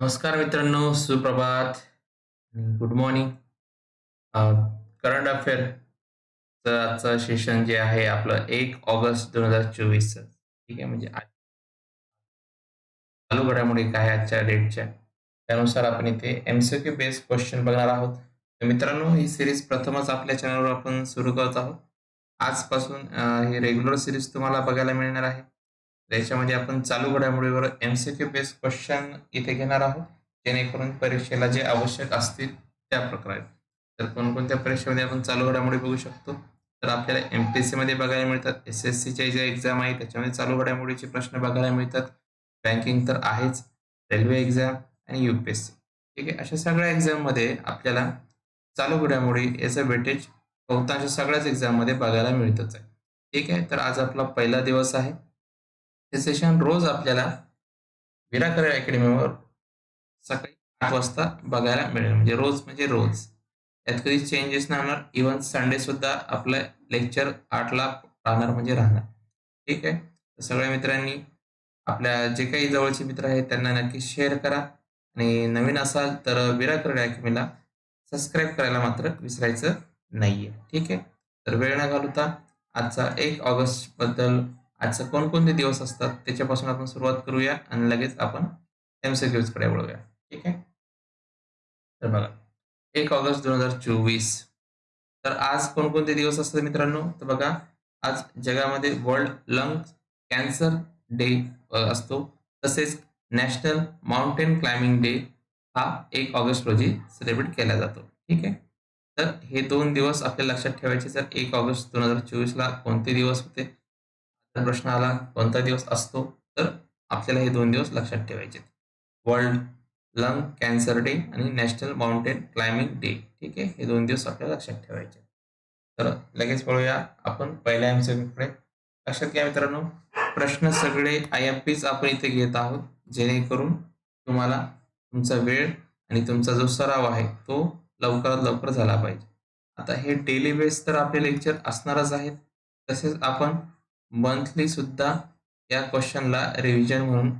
नमस्कार मित्रांनो सुप्रभात गुड मॉर्निंग करंट अफेअरचं आजचं सेशन जे आहे आपलं एक ऑगस्ट दोन हजार चोवीस ठीक आहे म्हणजे चालू घडामोडी काय आजच्या डेटच्या त्यानुसार आपण इथे एमसीक्यू बेस्ड क्वेश्चन बघणार आहोत. तर मित्रांनो ही सिरीज प्रथमच आपल्या चॅनलवर आपण सुरू करत आहोत. आजपासून ही रेग्युलर सिरीज तुम्हाला बघायला मिळणार आहे. याच्यामध्ये आपण चालू घडामोडीवर एमसीक्यू बेस्ड क्वेश्चन इथे घेणार आहोत. जेणेकरून परीक्षेला जे आवश्यक असतील त्या प्रकारे. तर कोणकोणत्या परीक्षेमध्ये आपण चालू घडामोडी बघू शकतो? तर आपल्याला एमपीएससी मध्ये बघायला मिळतात. एस एस सीच्या ज्या एक्झाम आहे त्याच्यामध्ये चालू घडामोडीचे प्रश्न बघायला मिळतात. बँकिंग तर आहेच. रेल्वे एक्झाम आणि यू पी एस सी ठीक आहे? अशा सगळ्या एक्झाममध्ये आपल्याला चालू घडामोडी याचं वेटेज बहुतांश सगळ्याच एक्झाममध्ये बघायला मिळतच आहे. ठीक आहे? तर आज आपला पहिला दिवस आहे. हे सेशन रोज आपल्याला विराकर अकॅडमीवर सकाळी आठ वाजता बघायला मिळेल. म्हणजे रोज म्हणजे रोज. यात कधी चेंजेस नाही होणार इव्हन संडे सुद्धा आपलं लेक्चर आठला राहणार म्हणजे राहणार. ठीक आहे? तर सगळ्या मित्रांनी आपल्या जे काही जवळचे मित्र आहेत त्यांना नक्की शेअर करा. आणि नवीन असाल तर विराकर अकॅडमीला सबस्क्राईब करायला मात्र विसरायचं नाहीये. ठीक आहे? तर वेळ न घालवता आजचा एक ऑगस्टबद्दल आजचा कोणकोणते दिवस असतात त्याच्यापासून आपण सुरुवात करूया आणि लगेच आपण एमसीक्यूजकडे वळूया. ठीक आहे? तर बघा एक ऑगस्ट दोन हजार चोवीस. तर आज कोणकोणते दिवस असतात मित्रांनो? तर बघा आज जगामध्ये वर्ल्ड लंग कॅन्सर डे असतो. तसेच नॅशनल माउंटेन क्लाइम्बिंग डे हा एक ऑगस्ट रोजी सेलिब्रेट केला जातो. ठीक आहे? तर हे दोन दिवस आपल्या लक्षात ठेवायचे. जर एक ऑगस्ट दोन हजार चोवीसला कोणते दिवस होते? प्रश्न आला कोणता दिवस असतो? तर आपल्याला हे दोन दिवस लक्षात ठेवायचे वर्ल्ड लंग कॅन्सर डे आणि नॅशनल माउंटेन क्लाइम्बिंग डे ठीक आहे? हे दोन दिवस आपल्याला लक्षात ठेवायचे तर लगेच पळूया आपण पहिल्या एमसीकडे लक्षात घ्या मित्रांनो प्रश्न सगळे आय एम पीच आपण इथे घेत आहोत. जेणेकरून तुम्हाला तुमचा वेळ आणि तुमचा जो सराव आहे तो लवकरात लवकर झाला पाहिजे. आता हे डेली बेस तर आपले लेक्चर असणारच आहेत. तसेच आपण मंथली सुद्धा या क्वेश्चनला रिव्हिजन म्हणून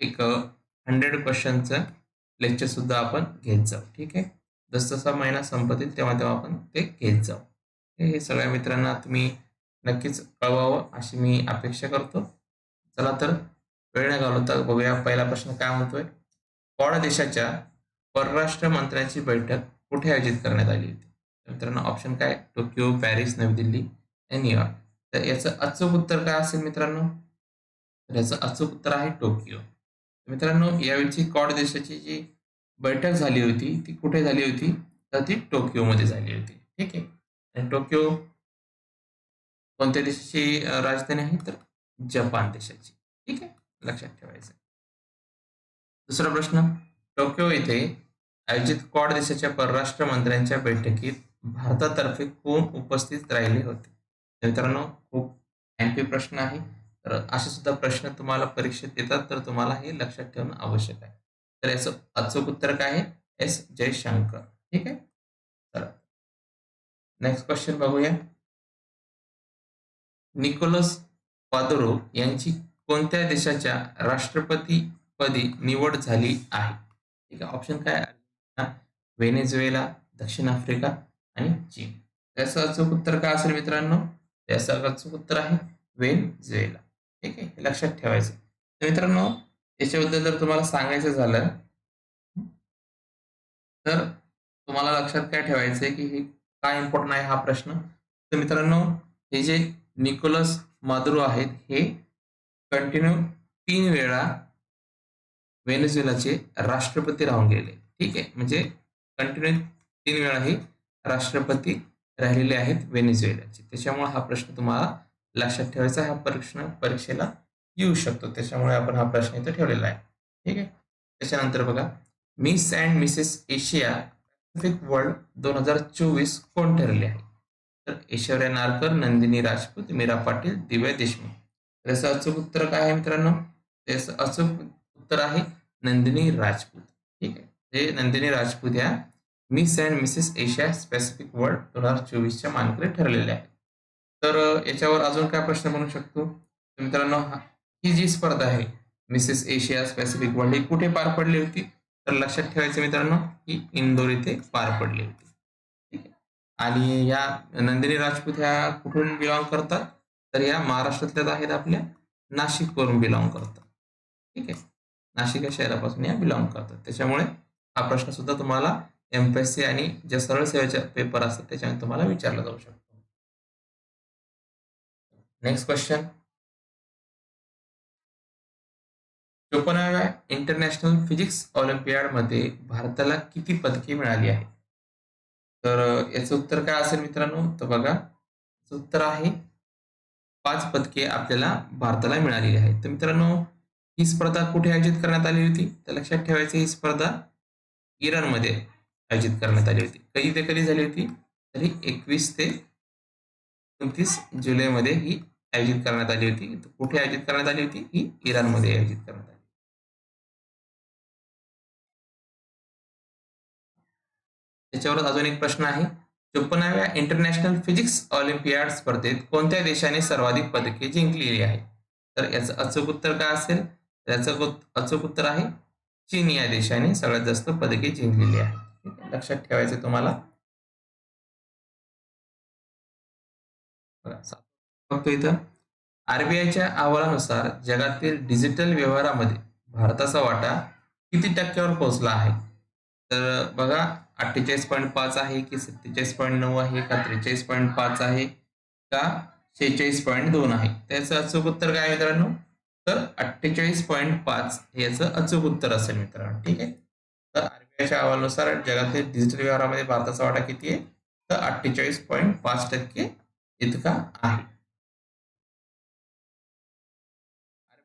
एक हंड्रेड क्वेश्चनचं लेक्चर सुद्धा आपण घेत जाऊ. ठीक आहे? जसजसा महिना संपतील तेव्हा तेव्हा आपण ते घेत जाऊ. हे सगळ्या मित्रांना तुम्ही नक्कीच कळवावं अशी मी अपेक्षा करतो. चला तर वेळ न घालवता बघूया पहिला प्रश्न काय म्हणतोय. क्वाड देशाच्या परराष्ट्र मंत्र्यांची बैठक कुठे आयोजित करण्यात आली होती? मित्रांनो ऑप्शन काय? टोकियो पॅरिस नवी दिल्ली आणि न्यूयॉर्क. तर याचं अचूक उत्तर काय असेल मित्रांनो? तर याचं अचूक उत्तर आहे टोकियो. मित्रांनो यावेळची कॉड देशाची जी बैठक झाली होती ती कुठे झाली होती? तर ती टोकियोमध्ये झाली होती. ठीक आहे? आणि टोकियो कोणत्या देशाची राजधानी आहे? तर जपान देशाची. ठीक आहे? लक्षात ठेवायचं दुसरा प्रश्न. टोकियो येथे आयोजित क्वाड देशाच्या परराष्ट्र मंत्र्यांच्या बैठकीत भारतातर्फे कोण उपस्थित राहिले होते? तर मित्रांनो खूप एमपी प्रश्न आहे. तर असे सुद्धा प्रश्न तुम्हाला परीक्षेत येतात तर तुम्हाला हे लक्षात ठेवणं आवश्यक आहे. तर याचं अचूक उत्तर काय आहे? एस. जयशंकर. ठीक आहे? तर नेक्स्ट क्वेश्चन बघूया. निकोलस पादुरो यांची कोणत्या देशाच्या राष्ट्रपतीपदी निवड झाली आहे? ठीक आहे ऑप्शन काय व्हेनेझुएला दक्षिण आफ्रिका आणि चीन. याचं अचूक उत्तर काय असेल मित्रांनो? या अचूक उत्तर आहे व्हेनेझुएला ठीक आहे? लक्षात ठेवायचं. तर मित्रांनो याच्याबद्दल जर तुम्हाला सांगायचं झालं तर तुम्हाला लक्षात काय ठेवायचं आहे की हे काय इम्पॉर्टंट आहे हा प्रश्न? तर मित्रांनो हे जे निकोलस मादुरो आहेत हे कंटिन्यू तीन वेळा व्हेनेझुएलाचे राष्ट्रपती राहून गेले. ठीक आहे? म्हणजे कंटिन्यू तीन वेळा हे राष्ट्रपती राहिलेले आहेत व्हेनेझुएलाचे. त्याच्यामुळे हा प्रश्न तुम्हाला लक्षात ठेवायचा हा प्रश्न परीक्षेला येऊ शकतो. त्याच्यामुळे आपण हा प्रश्न इथे ठेवलेला आहे. ठीक आहे? त्याच्यानंतर बघा. Miss and Mrs Asia Pacific world दोन हजार चोवीस कोण ठरले आहे? तर ऐश्वर्या नारकर नंदिनी राजपूत मीरा पाटील दिव्या देशमुख. त्याचं अचूक उत्तर काय आहे मित्रांनो? त्याचं अचूक उत्तर आहे नंदिनी राजपूत. ठीक आहे? ते नंदिनी राजपूत या miss and Mrs Asia specific world दोन हजार चोवीसच्या मानकरी ठरलेल्या आहेत. तर याच्यावर अजून काय प्रश्न बनू शकतो? मित्रांनो ही जी स्पर्धा आहे मिसेस एशिया स्पेसिफिक वर्ल्ड ही कुठे पार पडली होती? तर लक्षात ठेवायचं मित्रांनो ही इंदोर इथे पार पडली होती. ठीक आहे? आणि या नंदिनी राजपूत ह्या कुठून बिलॉंग करतात? तर या महाराष्ट्रातल्याच आहेत आपल्या नाशिकवरून बिलॉंग करतात. ठीक आहे? नाशिक या शहरापासून या बिलॉंग करतात. त्याच्यामुळे हा प्रश्न सुद्धा तुम्हाला एमपीएससी आणि ज्या सरळ सेवेच्या पेपर असतात त्याच्यामध्ये तुम्हाला विचारला जाऊ शकतो. नेक्स्ट क्वेश्चन चोपन्नाव्या इंटरनॅशनल फिजिक्स ऑलिम्पियाडमध्ये भारताला किती पदके मिळाली आहेत? तर याचं उत्तर काय असेल मित्रांनो? तर बघा उत्तर आहे पाच पदके आपल्याला भारताला मिळालेली आहेत. तर मित्रांनो ही स्पर्धा कुठे आयोजित करण्यात आली होती? तर लक्षात ठेवायचं ही स्पर्धा इराणमध्ये. आयोजित करण्यात आली होती. कधी ते कधी झाली होती? तरी एकवीस ते एकोणतीस जुलैमध्ये ही आयोजित करण्यात आली होती. कुठे आयोजित करण्यात आली होती? ही इराणमध्ये आयोजित करण्यात आली. त्याच्यावर अजून एक प्रश्न आहे. चोपन्नाव्या इंटरनॅशनल फिजिक्स ऑलिम्पियाड स्पर्धेत कोणत्या देशाने सर्वाधिक पदके जिंकलेली आहेत? तर याचं अचूक उत्तर काय असेल? याचं अचूक उत्तर आहे चीन या देशाने सगळ्यात जास्त पदके जिंकलेली आहेत. लक्षात ठेवायचं तुम्हाला? बघतो इथं. आरबीआयच्या अहवालानुसार जगातील डिजिटल व्यवहारामध्ये भारताचा वाटा किती टक्क्यावर पोहोचला आहे? तर बघा अठ्ठेचाळीस पॉईंट पाच आहे की सत्तेचाळीस पॉईंट नऊ आहे का त्रेचाळीस पॉईंट पाच आहे का शेहेचाळीस पॉईंट दोन आहे? त्याचं अचूक उत्तर काय मित्रांनो? तर अठ्ठेचाळीस पॉईंट पाच याचं अचूक उत्तर असेल मित्रांनो ठीक आहे? तर आरबीआयच्या अहवालानुसार जगातील डिजिटल व्यवहारामध्ये भारताचा वाटा किती आहे? तर अठ्ठेचाळीस पॉईंट पाच टक्के इतका आहे.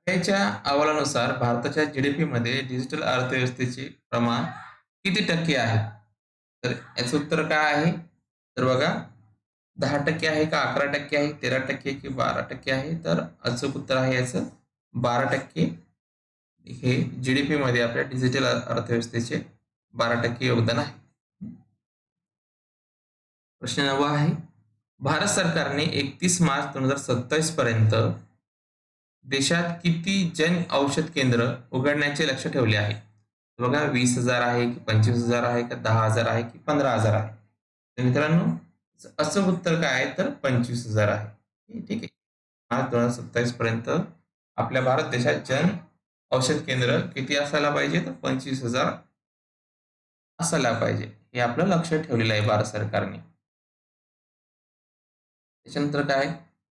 आरबीआयच्या अहवालानुसार भारताच्या जीडीपी मध्ये डिजिटल अर्थव्यवस्थेचे प्रमाण किती टक्के आहे? तर याचं उत्तर काय आहे? तर बघा दहा टक्के आहे का अकरा टक्के आहे तेरा टक्के की बारा टक्के आहे? तर अचूक उत्तर आहे याचं बारा टक्के. हे जीडीपी मध्ये आपल्या डिजिटल अर्थव्यवस्थेचे बारा टक्के योगदान आहे. प्रश्न नवा आहे. भारत सरकारने एकतीस मार्च दोन हजार सत्तावीस पर्यंत देशात किती जन औषध केंद्र उघडण्याचे लक्ष ठेवले आहे? बघा वीस हजार आहे की पंचवीस हजार आहे का दहा हजार आहे की पंधरा हजार आहे. तर मित्रांनो असं उत्तर काय आहे? तर पंचवीस हजार आहे. ठीक आहे. मार्च दोन हजार सत्तावीस पर्यंत आपल्या भारत देशात जन औषध केंद्र किती असायला पाहिजे? तर पंचवीस हजार असायला पाहिजे. हे आपलं लक्ष ठेवलेलं आहे भारत सरकारने. त्याच्यानंतर काय?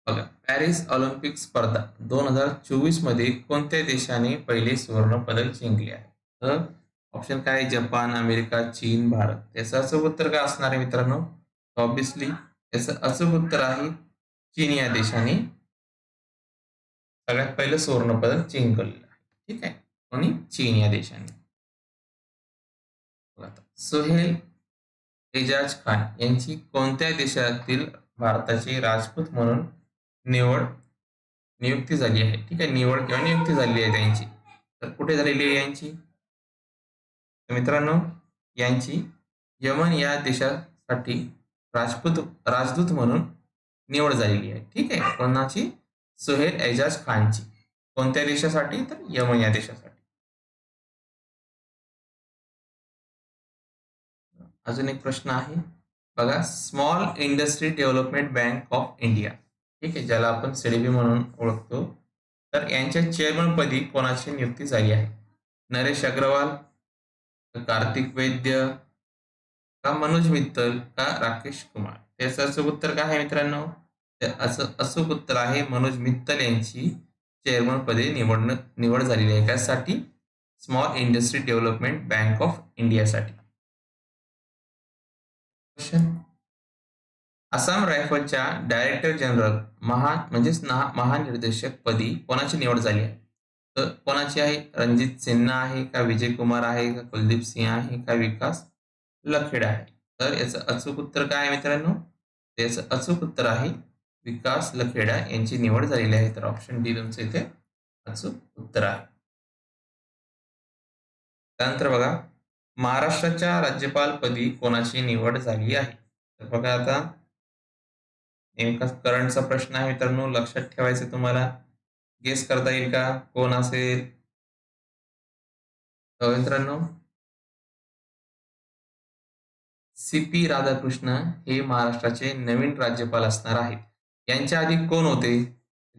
बघा पॅरिस ऑलिम्पिक स्पर्धा दोन हजार चोवीसमध्ये कोणत्या देशाने पहिले सुवर्ण पदक जिंकले आहे? तर ऑप्शन काय? जपान अमेरिका चीन भारत. याचं अचूक उत्तर काय असणार आहे मित्रांनो? ऑब्विसली याचं अचूक उत्तर आहे चीन या देशाने सगळ्यात पहिलं सुवर्ण पदक जिंकलेलं आहे. ठीक आहे? आणि चीन या देशाने. सोहेल एजाज खान यांची कोणत्या देशातील भारताची राजपूत म्हणून निवड नियुक्ती झाली आहे? ठीक आहे निवड किंवा नियुक्ती झाली आहे त्यांची. तर कुठे झालेली आहे यांची? मित्रांनो यांची यमन या देशासाठी राजपूत राजदूत म्हणून निवड झालेली आहे. ठीक आहे कोणाची? सोहेल एजाज खानची. कोणत्या देशासाठी? तर यमन या देशासाठी. अजून एक प्रश्न आहे. बघा small industry development bank of India ठीक आहे ज्याला आपण सीडीबी म्हणून ओळखतो. तर यांच्या चेअरमनपदी कोणाची नियुक्ती झाली आहे? नरेश अग्रवाल कार्तिक वैद्य का मनोज मित्तल का राकेश कुमार? त्याचं अचूक उत्तर काय आहे मित्रांनो? असं अचूक उत्तर आहे मनोज मित्तल यांची चेअरमन पदे निवड निवड झालेली आहे. त्यासाठी small industry development bank of इंडियासाठी आसाम रायफलच्या डायरेक्टर जनरल महा म्हणजेच महानिर्देशक पदी कोणाची निवड झाली आहे? तर कोणाची आहे? रणजित सिन्हा आहे का विजय कुमार आहे का कुलदीप सिंह आहे का विकास लखेडा आहे? तर याचं अचूक उत्तर काय आहे मित्रांनो? याचं अचूक उत्तर आहे विकास लखेडा यांची निवड झालेली आहे. तर ऑप्शन डी तुमचं इथे अचूक उत्तर आहे. त्यानंतर बघा महाराष्ट्राच्या राज्यपालपदी कोणाची निवड झाली आहे? तर बघा आता. नेमका करंटचा प्रश्न आहे मित्रांनो लक्षात ठेवायचं तुम्हाला. गेस करता येईल का? कोण असेल? मित्रांनो. सी पी राधाकृष्ण हे महाराष्ट्राचे नवीन राज्यपाल असणार आहेत. यांच्या आधी कोण होते?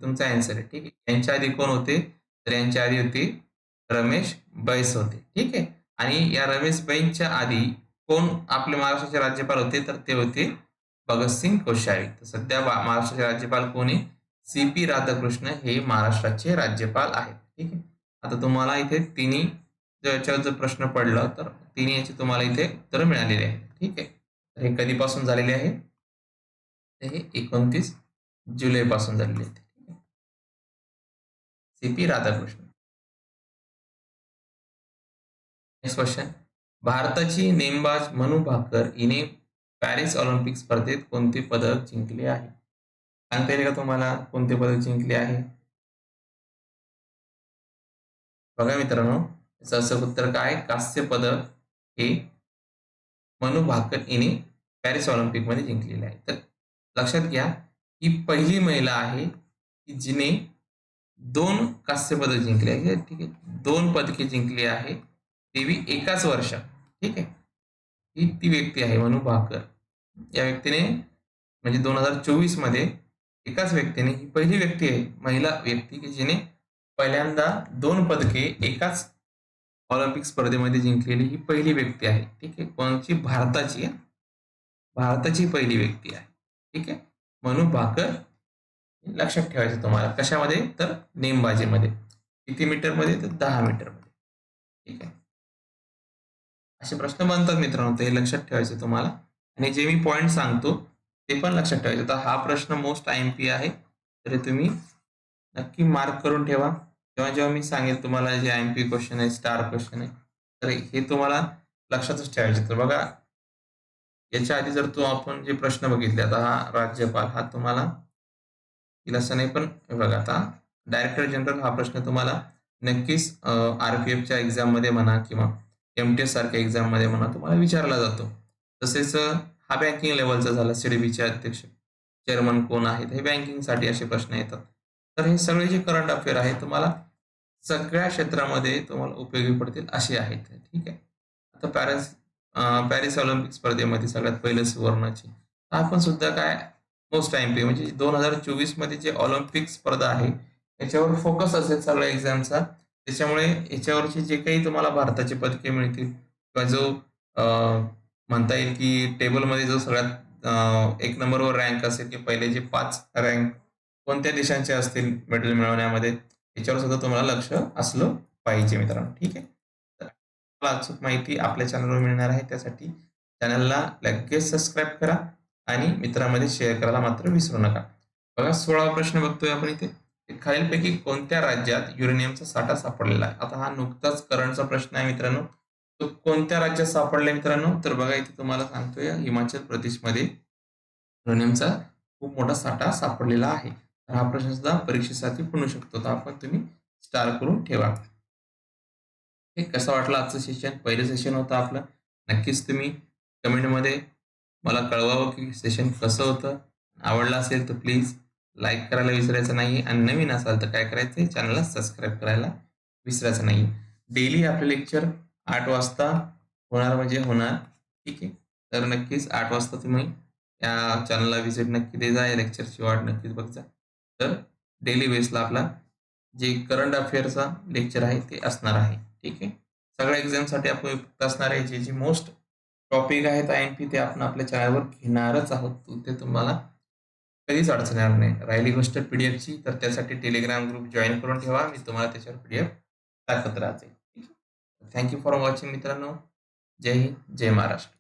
तुमचा आन्सर आहे ठीक आहे. यांच्या आधी कोण होते? तर यांच्या आधी होते रमेश बैस होते ठीक आहे. आणि या रमेशबाईंच्या आधी कोण आपले महाराष्ट्राचे राज्यपाल होते तर ते होते भगतसिंग कोश्यारी. तर सध्या महाराष्ट्राचे राज्यपाल कोण आहे? सी पी राधाकृष्ण हे महाराष्ट्राचे राज्यपाल आहेत. ठीक आहे? आता तुम्हाला इथे तिन्ही याच्यावर जर प्रश्न पडला तर तिन्ही याचे तुम्हाला इथे उत्तर मिळालेले आहेत. ठीक आहे? तर हे कधीपासून झालेले आहे? हे एकोणतीस जुलैपासून झालेले आहेत. C P Radhakrishna. Next question भारताची नेमबाज मनू भाकर हिने पॅरिस ऑलिम्पिक स्पर्धेत कोणते पदक जिंकले आहे? सांगता येईल का तुम्हाला कोणते पदक जिंकले आहे? बघा मित्रांनो याचं असं उत्तर काय कांस्य पदक हे मनू भाकर हिने पॅरिस ऑलिम्पिकमध्ये जिंकलेले आहे. तर लक्षात घ्या ही पहिली महिला आहे की जिने दोन कांस्य पदक जिंकले आहे. ठीक आहे? दोन पदके जिंकली आहे. तेवी एकाच वर्षात. ठीक आहे? ही ती व्यक्ती आहे मनू भाकर. या व्यक्तीने म्हणजे दोन हजार चोवीसमध्ये एकाच व्यक्तीने ही पहिली व्यक्ती आहे महिला व्यक्ती की जिने पहिल्यांदा दोन पदके एकाच ऑलिम्पिक स्पर्धेमध्ये जिंकलेली ही पहिली व्यक्ती आहे. ठीक आहे? कोणची? भारताची भारताची पहिली व्यक्ती आहे. ठीक आहे? मनू भाकर. लक्षात ठेवायचं तुम्हाला कशामध्ये? तर नेमबाजीमध्ये. किती मीटरमध्ये? तर दहा मीटरमध्ये. ठीक आहे? असे प्रश्न बनतात मित्रांनो ते लक्षात ठेवायचे तुम्हाला. आणि जे मी पॉईंट सांगतो ते पण लक्षात ठेवायचे. तर हा प्रश्न मोस्ट आय एम पी आहे. तरी तुम्ही नक्की मार्क करून ठेवा. जेव्हा जेव्हा मी सांगेल तुम्हाला जे आय एम पी क्वेश्चन आहे स्टार क्वेश्चन आहे तर हे तुम्हाला लक्षातच ठेवायचे तर बघा याच्या आधी जर तो आपण जे प्रश्न बघितले आता हा राज्यपाल हा तुम्हाला येईल असं नाही पण बघा आता डायरेक्टर जनरल हा प्रश्न तुम्हाला नक्कीच आरपीएफच्या एक्झाममध्ये म्हणा किंवा एम टी एस सारख्या एक्झाममध्ये म्हणा तुम्हाला विचारला जातो. तसेच हा बँकिंग लेवलचा झाला सीडीबीचे अध्यक्ष. चेअरमन कोण आहेत? हे बँकिंगसाठी असे प्रश्न येतात. तर हे सगळे जे करंट अफेअर आहे तुम्हाला सगळ्या क्षेत्रामध्ये तुम्हाला उपयोगी पडतील असे आहेत ठीक आहे? आता पॅरिस पॅरिस ऑलिम्पिक स्पर्धेमध्ये सगळ्यात पहिलं सुवर्णाची. आपण सुद्धा काय मोस्ट टाइम पे म्हणजे दोन हजार चोवीसमध्ये जे ऑलिम्पिक स्पर्धा आहे याच्यावर फोकस असेल सगळ्या एक्झामचा त्याच्यामुळे याच्यावरचे जे काही तुम्हाला भारताचे पदके मिळतील किंवा जो म्हणता येईल की टेबलमध्ये जो सगळ्यात एक नंबरवर रँक असेल की पहिले जे पाच रँक कोणत्या देशांचे असतील मेडल मिळवण्यामध्ये याच्यावर सुद्धा तुम्हाला लक्ष असलं पाहिजे मित्रांनो. ठीक आहे? तर अचूक माहिती आपल्या चॅनलवर मिळणार आहे. त्यासाठी चॅनलला लगेच सबस्क्राईब करा आणि मित्रांमध्ये शेअर करायला मात्र विसरू नका. बघा सोळा प्रश्न बघतोय आपण इथे. खालीलपैकी कोणत्या राज्यात युरेनियमचा साठा सापडलेला आहे? आता हा नुकताच करंटचा प्रश्न आहे मित्रांनो. तो कोणत्या राज्यात सापडलाय मित्रांनो? तर बघा इथे तुम्हाला सांगतोय हिमाचल प्रदेशमध्ये युरेनियमचा खूप मोठा साठा सापडलेला आहे. तर हा प्रश्न सुद्धा परीक्षेसाठी बनू शकतो. तर आपण तुम्ही स्टार करून ठेवा. हे कसं वाटलं आजचं सेशन पहिलं सेशन होतं आपलं. नक्कीच तुम्ही कमेंटमध्ये मला कळवावं की सेशन कसं होतं. आवडलं असेल तर प्लीज लाईक करायला विसरायचं नाही आणि नवीन असाल तर काय करायचं? चॅनलला सबस्क्राईब करायला विसरायचं नाही डेली आपले लेक्चर आठ वाजता होणार म्हणजे होणार. ठीक आहे? तर नक्कीच आठ वाजता तुम्ही या चॅनलला व्हिजिट नक्की दे जा या लेक्चरची वाट नक्कीच बघजा. तर डेली बेसला आपला जे करंट अफेअरचा लेक्चर आहे ते असणार आहे. ठीक आहे? सगळ्या एक्झामसाठी आपण उपयुक्त असणार आहे. जे जे मोस्ट टॉपिक आहेत आय एम पी ते आपण आपल्या चॅनलवर घेणारच आहोत. ते तुम्हाला कधीच अडचण येणार नाही. राहिली गोष्ट पीडीएफची तर त्यासाठी टेलिग्राम ग्रुप जॉईन करून ठेवा. मी तुम्हाला त्याच्यावर पीडीएफ टाकत राहते. थँक्यू फॉर वॉचिंग मित्रांनो. जय हिंद जय महाराष्ट्र.